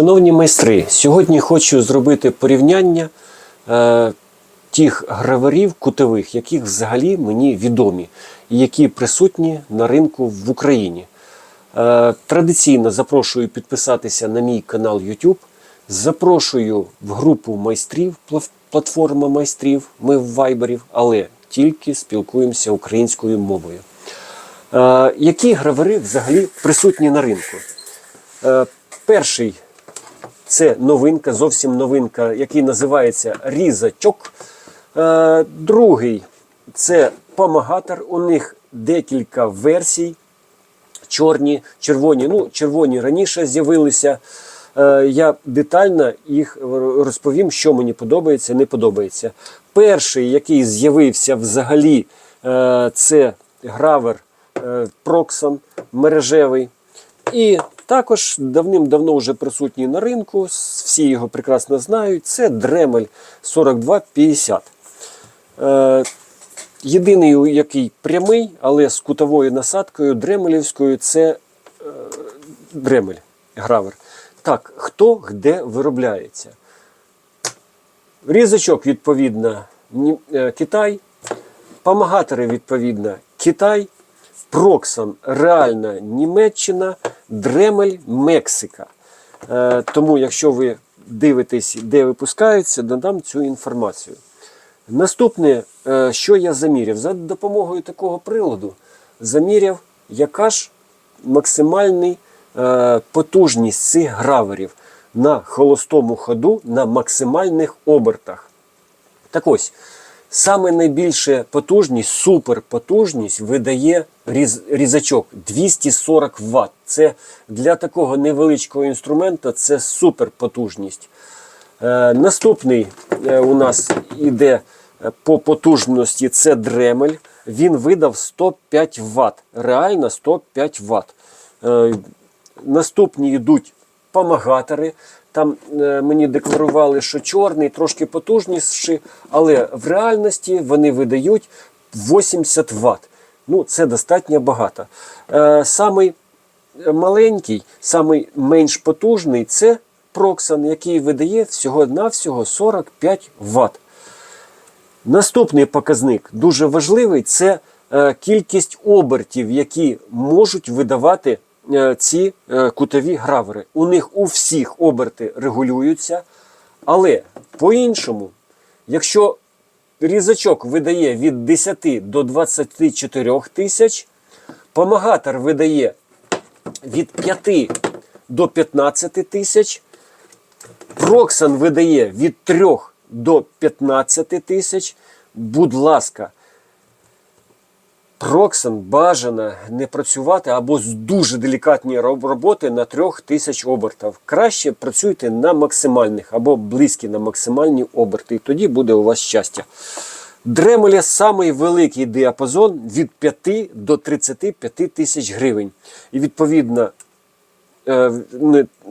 Шановні майстри, сьогодні хочу зробити порівняння е, тих граварів кутових, яких взагалі мені відомі, і які присутні на ринку в Україні. Е, традиційно запрошую підписатися на мій канал YouTube. Запрошую в групу майстрів, платформа майстрів. Ми в Вайбері, але тільки спілкуємося українською мовою. Е, які гравари взагалі присутні на ринку? Е, перший це новинка, зовсім новинка, який називається різачок. Е, другий це помагатор. У них декілька версій. Чорні, червоні. Ну, червоні раніше з'явилися. Е, я детально їх розповім, що мені подобається, не подобається. Перший, який з'явився взагалі, е, це гравер Proxon мережевий. І також давним-давно вже присутній на ринку, всі його прекрасно знають. Це Dremel 4250. Е, єдиний, який прямий, але з кутовою насадкою дремелівською, це е, Дремель гравер. Так, хто де виробляється? Відповідно, е, Китай. Помагатори, відповідно, Китай. Проксон реальна Німеччина, Дремель Мексика. Е, тому, якщо ви дивитесь, де випускаються, додам цю інформацію. Наступне, е, що я заміряв? За допомогою такого приладу заміряв, яка ж максимальна е, потужність цих граверів на холостому ходу на максимальних обертах. Так ось, саме найбільша потужність, суперпотужність видає різ, різачок 240 Вт. Це для такого невеличкого інструмента це суперпотужність. Е, наступний е, у нас іде е, по потужності це дремель. Він видав 105 Вт. Реально 105 Вт. Е, наступні йдуть помагатори. Там е, мені декларували, що чорний трошки потужніший, але в реальності вони видають 80 Вт. Ну, це достатньо багато. Е, самий маленький, самий менш потужний це Proxon, який видає всього-навсього 45 Вт. Наступний показник дуже важливий це е, кількість обертів, які можуть видавати ці е, кутові гравери. У них у всіх оберти регулюються, але по-іншому, якщо різачок видає від 10 до 24 тисяч, помагатор видає від 5 до 15 тисяч, Проксан видає від 3 до 15 тисяч. Будь ласка, Проксан бажано не працювати або з дуже делікатні роботи на 3 тисяч обертів. Краще працюйте на максимальних або близькі на максимальні оберти, і тоді буде у вас щастя. Дремеля самий великий діапазон від 5 до 35 тисяч гривень. І відповідно е,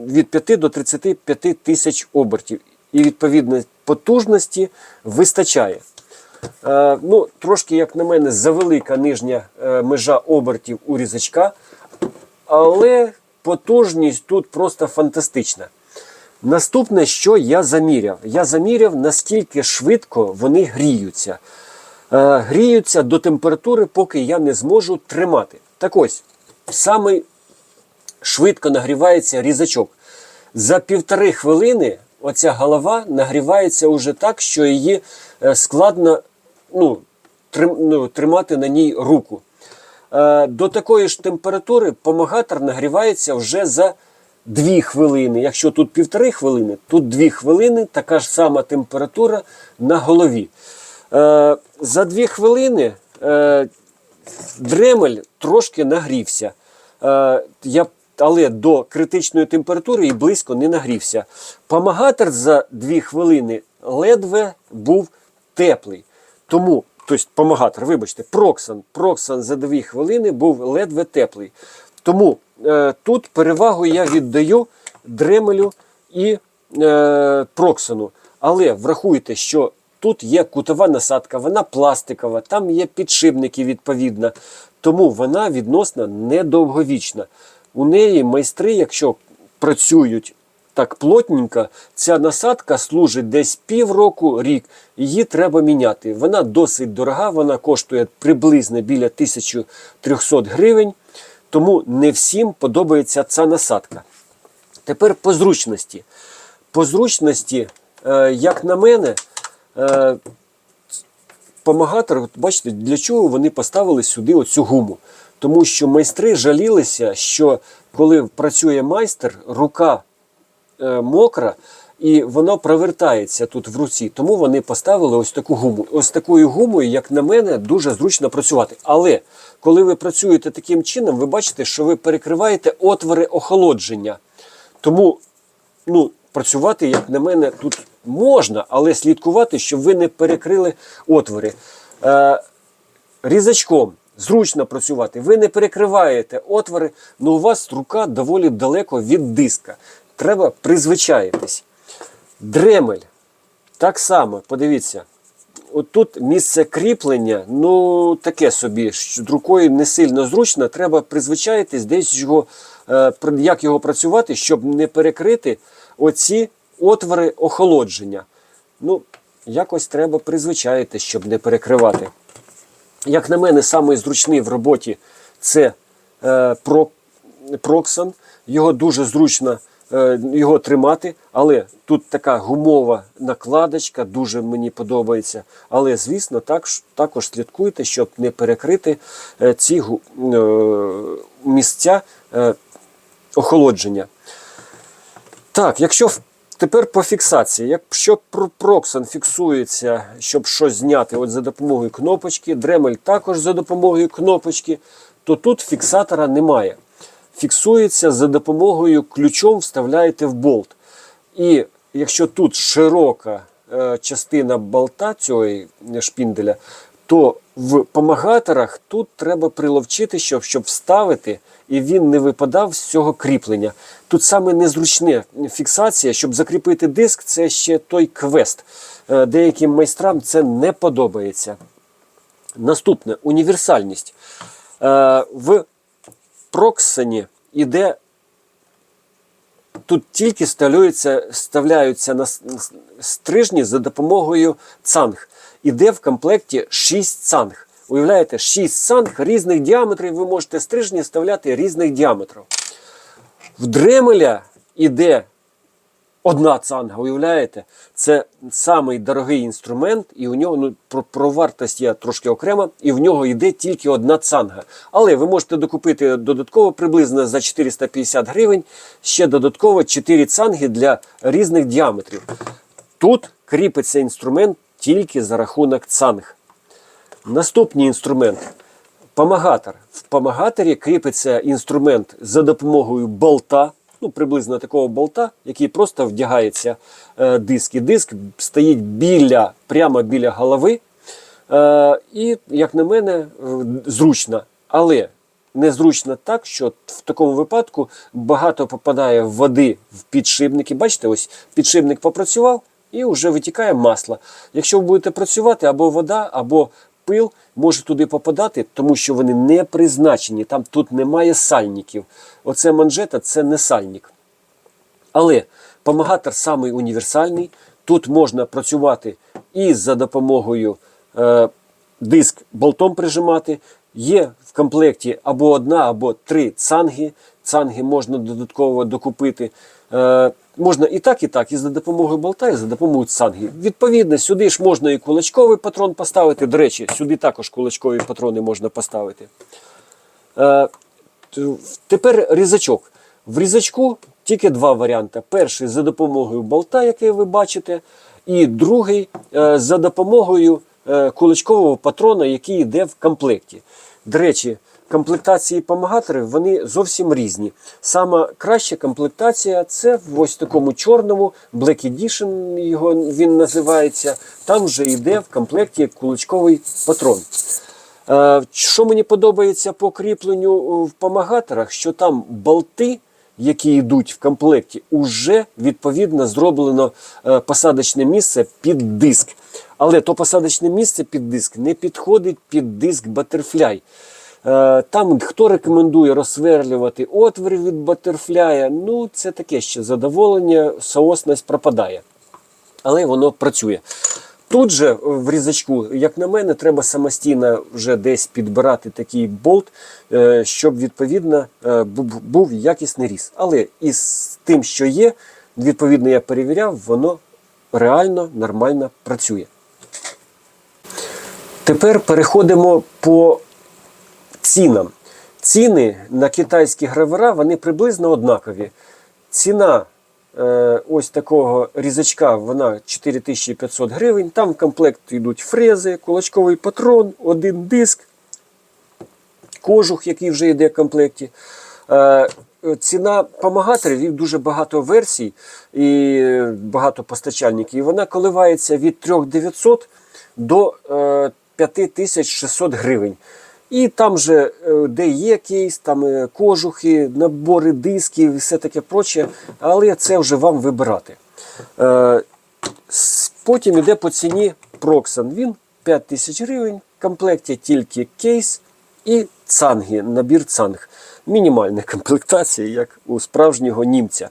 від 5 до 35 тисяч обертів. І відповідно потужності вистачає. Е, ну, трошки, як на мене, завелика нижня е, межа обертів у різачка, але потужність тут просто фантастична. Наступне, що я заміряв? Я заміряв, наскільки швидко вони гріються. Е, гріються до температури, поки я не зможу тримати. Так ось, самий швидко нагрівається різачок. За півтори хвилини оця голова нагрівається уже так, що її складно ну, ну, тримати на ній руку. Е, До такої ж температури помагатор нагрівається вже за 2 хвилини. Якщо тут півтори хвилини, тут 2 хвилини, така ж сама температура на голові. Е, За 2 хвилини е, дремель трошки нагрівся. Я, але до критичної температури і близько не нагрівся. Помагатор за 2 хвилини ледве був теплий. Тому, тобто помагатор, вибачте, проксан, проксан за 2 хвилини був ледве теплий. Тому е, тут перевагу я віддаю дремелю і е, проксану. Але врахуйте, що тут є кутова насадка, вона пластикова, там є підшипники відповідно. Тому вона відносно недовговічна. У неї майстри, якщо працюють так плотненько, ця насадка служить десь півроку, рік. Її треба міняти. Вона досить дорога, вона коштує приблизно біля 1300 гривень. Тому не всім подобається ця насадка. Тепер по зручності. По зручності, е, як на мене, е, помагатор, бачите, для чого вони поставили сюди оцю гуму? Тому що майстри жалілися, що коли працює майстер, рука мокра і воно провертається тут в руці. Тому вони поставили ось таку гуму. Ось такою гумою, як на мене, дуже зручно працювати. Але коли ви працюєте таким чином, ви бачите, що ви перекриваєте отвори охолодження. Тому ну, працювати, як на мене, тут можна, але слідкувати, щоб ви не перекрили отвори. Е, різачком зручно працювати. Ви не перекриваєте отвори, але у вас рука доволі далеко від диска. Треба призвичаїтись. Дремель. Так само, подивіться. От тут місце кріплення, ну таке собі, що рукою не сильно зручно, треба призвичаїтись, десь його, е, як його працювати, щоб не перекрити оці отвори охолодження. Ну, якось треба призвичаїтись, щоб не перекривати. Як на мене, самий зручний в роботі це е, Проксан. Його дуже зручно його тримати, але тут така гумова накладочка, дуже мені подобається. Але, звісно, так, також слідкуйте, щоб не перекрити е, ці е, місця е, охолодження. Так, якщо тепер по фіксації, якщо про- Проксан фіксується, щоб щось зняти от за допомогою кнопочки, Дремель також за допомогою кнопочки, то тут фіксатора немає. Фіксується за допомогою ключом вставляєте в болт. І якщо тут широка е, частина болта цього шпінделя, то в помагаторах тут треба приловчити, щоб, щоб вставити, і він не випадав з цього кріплення. Тут саме незручне фіксація, щоб закріпити диск, це ще той квест. Е, Деяким майстрам це не подобається. Наступне універсальність. Е, В Проксані іде тут тільки вставляються, на стрижні за допомогою цанг. Іде в комплекті 6 цанг. Уявляєте, 6 цанг різних діаметрів. Ви можете стрижні вставляти різних діаметрів. В Дремеля іде одна цанга, уявляєте? Це самий дорогий інструмент, і у нього ну, про, про вартість я трошки окремо, і в нього йде тільки одна цанга. Але ви можете докупити додатково приблизно за 450 гривень ще додатково 4 цанги для різних діаметрів. Тут кріпиться інструмент тільки за рахунок цанг. Наступний інструмент помагатор. В помагаторі кріпиться інструмент за допомогою болта, ну приблизно такого болта, який просто вдягається е, диск. І диск стоїть біля, прямо біля голови. Е, і, як на мене, зручно. Але незручно так, що в такому випадку багато попадає води в підшипники. Бачите, ось підшипник попрацював і вже витікає масло. Якщо ви будете працювати, або вода, або пил може туди попадати, тому що вони не призначені. Там тут немає сальників. Оце манжета це не сальник. Але помагатор самий універсальний. Тут можна працювати і за допомогою е, диск болтом прижимати. Є в комплекті або одна, або три цанги. Цанги можна додатково докупити. Е, можна і так, і так, і за допомогою болта, і за допомогою цанги. Відповідно, сюди ж можна і кулачковий патрон поставити. До речі, сюди також кулачкові патрони можна поставити. Е, Тепер різачок. В різачку тільки два варіанти. Перший за допомогою болта, який ви бачите, і другий е, за допомогою е, кулачкового патрона, який йде в комплекті. До речі, комплектації помагаторів вони зовсім різні. Сама краща комплектація це в ось такому чорному Black Edition його він називається. Там вже йде в комплекті кулачковий патрон. Е, Що мені подобається по кріпленню в помагаторах, що там болти, які йдуть в комплекті, уже відповідно зроблено е, посадочне місце під диск. Але то посадочне місце під диск не підходить під диск Butterfly. Е, Там хто рекомендує розсверлювати отвір від батерфляя, ну це таке ще задоволення, соосність пропадає. Але воно працює. Тут же в різачку, як на мене, треба самостійно вже десь підбирати такий болт, е, щоб відповідно е, був якісний різ. Але із тим, що є, відповідно я перевіряв, воно реально нормально працює. Тепер переходимо по цінам. Ціни на китайські гравера вони приблизно однакові. Ціна е, ось такого різачка вона 4500 гривень. Там в комплект йдуть фрези, кулачковий патрон, один диск, кожух, який вже йде в комплекті. Е, Ціна помагаторів, їх дуже багато версій і багато постачальників. І вона коливається від 3900 до е, 5600 гривень. І там же, е, де є кейс, там е, кожухи, набори дисків і все таке проче, але це вже вам вибирати. Е, Потім йде по ціні Proxan. Він 5 тисяч гривень, в комплекті тільки кейс і цанги, набір цанг. Мінімальна комплектація, як у справжнього німця.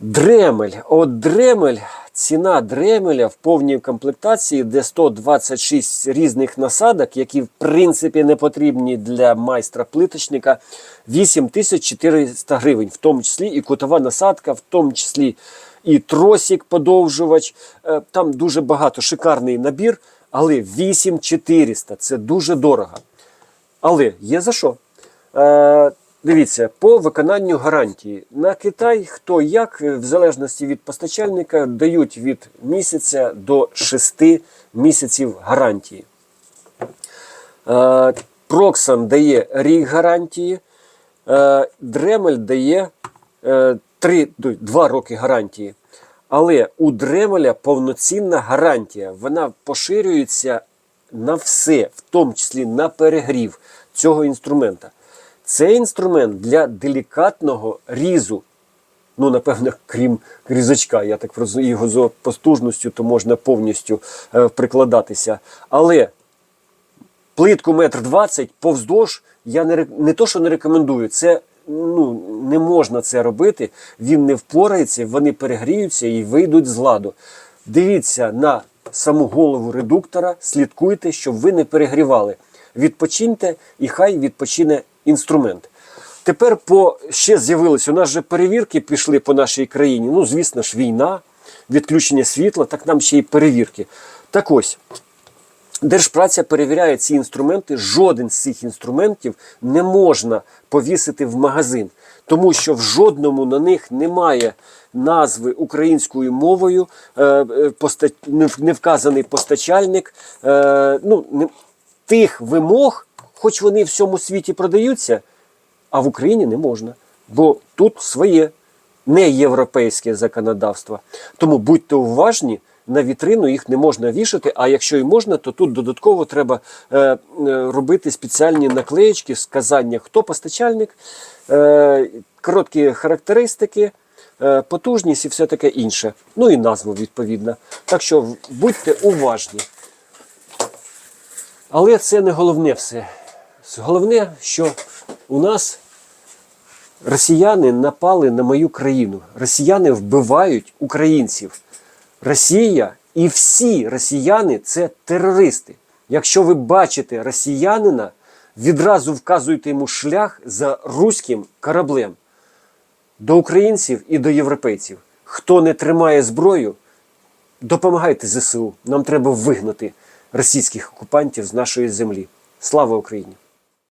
Дремель. От Дремель, ціна Дремеля в повній комплектації, де 126 різних насадок, які в принципі не потрібні для майстра плиточника, 8400 гривень, в тому числі і кутова насадка, в тому числі і тросик подовжувач. Е, Там дуже багато шикарний набір, але 8400 це дуже дорого. Але є за що. Е, дивіться, по виконанню гарантії. На Китай хто як, в залежності від постачальника, дають від місяця до 6 місяців гарантії. Е, Проксан дає рік гарантії, е, Дремель дає е, 3, 2 роки гарантії. Але у Дремеля повноцінна гарантія. Вона поширюється на все, в тому числі на перегрів цього інструмента. Це інструмент для делікатного різу. Ну, напевно, крім різачка, я так розумію, його за потужністю, то можна повністю е, прикладатися. Але плитку метр двадцять повздовж я не, не то, що не рекомендую, це ну, не можна це робити. Він не впорається, вони перегріються і вийдуть з ладу. Дивіться на саму голову редуктора, слідкуйте, щоб ви не перегрівали. Відпочиньте і хай відпочине інструмент. Тепер по ще з'явилось. У нас же перевірки пішли по нашій країні. Ну, звісно ж, війна, відключення світла, так нам ще й перевірки. Так ось. Держпраця перевіряє ці інструменти. Жоден з цих інструментів не можна повісити в магазин, тому що в жодному на них немає назви українською мовою, е, е, не вказаний постачальник. е, Ну, тих вимог, хоч вони в всьому світі продаються, а в Україні не можна. Бо тут своє не європейське законодавство. Тому будьте уважні, на вітрину їх не можна вішати, а якщо і можна, то тут додатково треба е, е, робити спеціальні наклеєчки, сказання, хто постачальник, е, короткі характеристики, е, потужність і все таке інше. Ну і назву відповідно. Так що будьте уважні. Але це не головне все. Головне, що у нас росіяни напали на мою країну. Росіяни вбивають українців. Росія і всі росіяни це терористи. Якщо ви бачите росіянина, відразу вказуйте йому шлях за руським кораблем до українців і до європейців. Хто не тримає зброю, допомагайте ЗСУ. Нам треба вигнати російських окупантів з нашої землі. Слава Україні!